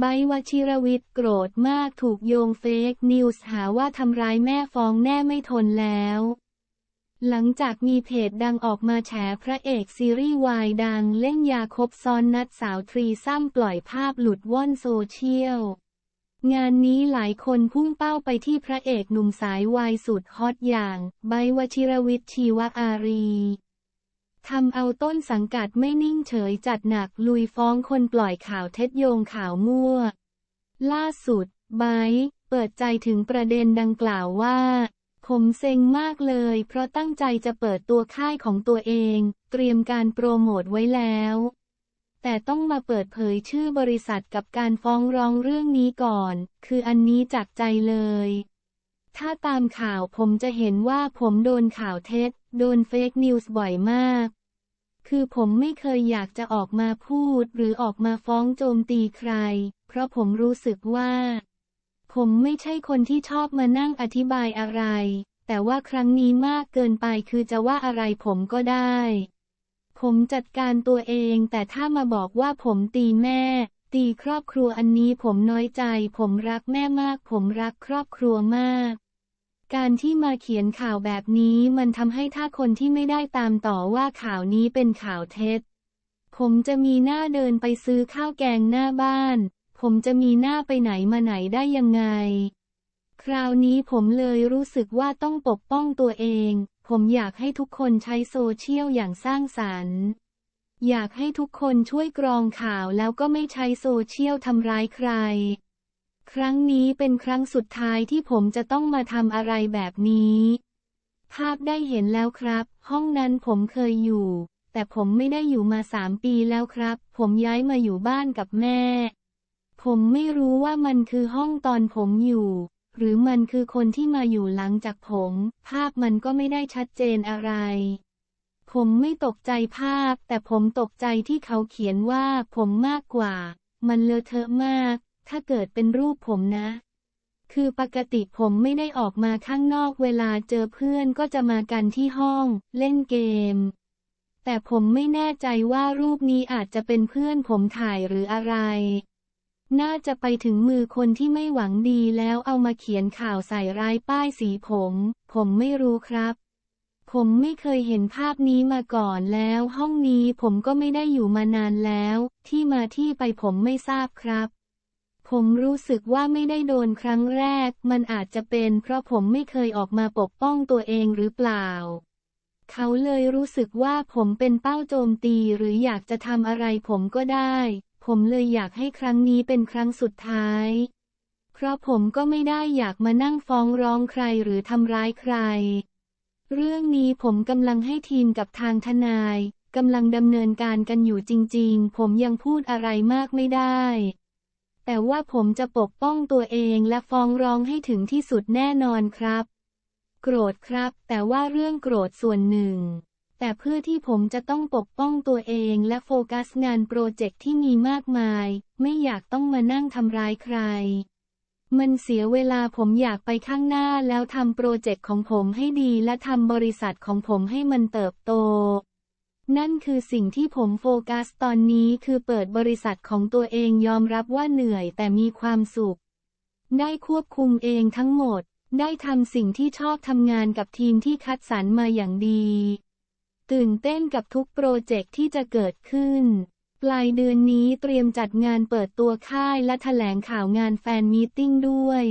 ไบวชิรวิทย์โกรธมากถูกโยงเฟกนิวส์หาว่าทำร้ายแม่ฟ้องแน่ไม่ทนแล้ว หลังจากมีเพจดังออกมาแฉพระเอกซีรีส์วายดังเล่นยาคบซ้อนนัดสาวทรีซ้ำปล่อยภาพหลุดว่อนโซเชียล งานนี้หลายคนพุ่งเป้าไปที่พระเอกหนุ่มสายวายสุดฮอตอย่างไบวชิรวิทย์ชีวอารี ทำเอาต้นสังกัดไม่นิ่งเฉยจัดหนักลุยฟ้องคนปล่อยข่าวเท็จโยงข่าวมั่ว ล่าสุด ไบเปิดใจถึงประเด็นดังกล่าวว่า ผมเซ็งมากเลย เพราะตั้งใจจะเปิดตัวค่ายของตัวเอง เตรียมการโปรโมทไว้แล้ว แต่ต้องมาเปิดเผยชื่อบริษัทกับการฟ้องร้องเรื่องนี้ก่อน คืออันนี้จากใจเลย ถ้าตามข่าวผมจะเห็นว่าผมโดนข่าวเท็จ โดนเฟกนิวส์บ่อยมาก คือผมไม่เคยอยากจะออกมาพูดหรือออกมาฟ้องโจมตีใคร เพราะผมรู้สึกว่า ผมไม่ใช่คนที่ชอบมานั่งอธิบายอะไร แต่ว่าครั้งนี้มากเกินไปคือจะว่าอะไรผมก็ได้ ผมจัดการตัวเองแต่ถ้ามาบอกว่าผมตีแม่ ตีครอบครัวอันนี้ผมน้อยใจ ผมรักแม่มาก ผมรักครอบครัวมาก การที่มาเขียนข่าวแบบนี้มันทำให้ถ้าคนที่ไม่ได้ตามต่อว่าข่าวนี้เป็นข่าวเท็จ ผมจะมีหน้าเดินไปซื้อข้าวแกงหน้าบ้าน ผมจะมีหน้าไปไหนมาไหนได้ยังไง คราวนี้ผมเลยรู้สึกว่าต้องปกป้องตัวเอง ผมอยากให้ทุกคนใช้โซเชียลอย่างสร้างสรรค์ อยากให้ทุกคนช่วยกรองข่าวแล้วก็ไม่ใช้โซเชียลทำร้ายใคร ครั้งนี้เป็นครั้งสุดท้ายที่ผมจะต้องมาทำอะไรแบบนี้ ภาพได้เห็นแล้วครับ ห้องนั้นผมเคยอยู่ แต่ผมไม่ได้อยู่มาสามปีแล้วครับ ผมย้ายมาอยู่บ้านกับแม่ ผมไม่รู้ว่ามันคือห้องตอนผมอยู่ หรือมันคือคนที่มาอยู่หลังจากผม ภาพมันก็ไม่ได้ชัดเจนอะไร ผมไม่ตกใจภาพ แต่ผมตกใจที่เขาเขียนว่าผมมากกว่า มันเลอะเทอะมาก ถ้าเกิดเป็นรูปผมนะ คือปกติผมไม่ได้ออกมาข้างนอกเวลาเจอเพื่อนก็จะมากันที่ห้อง เล่นเกม แต่ผมไม่แน่ใจว่ารูปนี้อาจจะเป็นเพื่อนผมถ่ายหรืออะไร น่าจะไปถึงมือคนที่ไม่หวังดีแล้วเอามาเขียนข่าวใส่ร้ายป้ายสีผม ผมไม่รู้ครับผมไม่เคยเห็นภาพนี้มาก่อนแล้วห้องนี้ผมก็ไม่ได้อยู่มานานแล้ว ที่มาที่ไปผมไม่ทราบครับ ผมรู้สึกว่าไม่ได้โดนครั้งแรก มันอาจจะเป็นเพราะผมไม่เคยออกมาปกป้องตัวเองหรือเปล่า เขาเลยรู้สึกว่าผมเป็นเป้าโจมตีหรืออยากจะทำอะไรผมก็ได้ ผมเลยอยากให้ครั้งนี้เป็นครั้งสุดท้าย เพราะผมก็ไม่ได้อยากมานั่งฟ้องร้องใครหรือทำร้ายใคร เรื่องนี้ผมกำลังให้ทีมกับทางทนายกำลังดำเนินการกันอยู่จริง ๆ ผมยังพูดอะไรมากไม่ได้ แต่ว่าผมจะปกป้องตัวเองและฟ้องร้องให้ถึงที่สุดแน่นอนครับ โกรธครับ แต่ว่าเรื่องโกรธส่วนหนึ่ง แต่เพื่อที่ผมจะต้องปกป้องตัวเองและโฟกัสงานโปรเจกต์ที่มีมากมาย ไม่อยากต้องมานั่งทำร้ายใคร มันเสียเวลาผมอยากไปข้างหน้าแล้วทำโปรเจกต์ของผมให้ดีและทำบริษัทของผมให้มันเติบโต นั่นคือสิ่งที่ผมโฟกัสตอนนี้คือเปิดบริษัทของตัวเองยอมรับว่าเหนื่อยแต่มีความสุข ได้ควบคุมเองทั้งหมด ได้ทำสิ่งที่ชอบทำงานกับทีมที่คัดสรรมาอย่างดี ตื่นเต้นกับทุกโปรเจกต์ที่จะเกิดขึ้น ปลายเดือนนี้เตรียมจัดงานเปิดตัวค่ายและแถลงข่าวงานแฟนมีตติ้งด้วย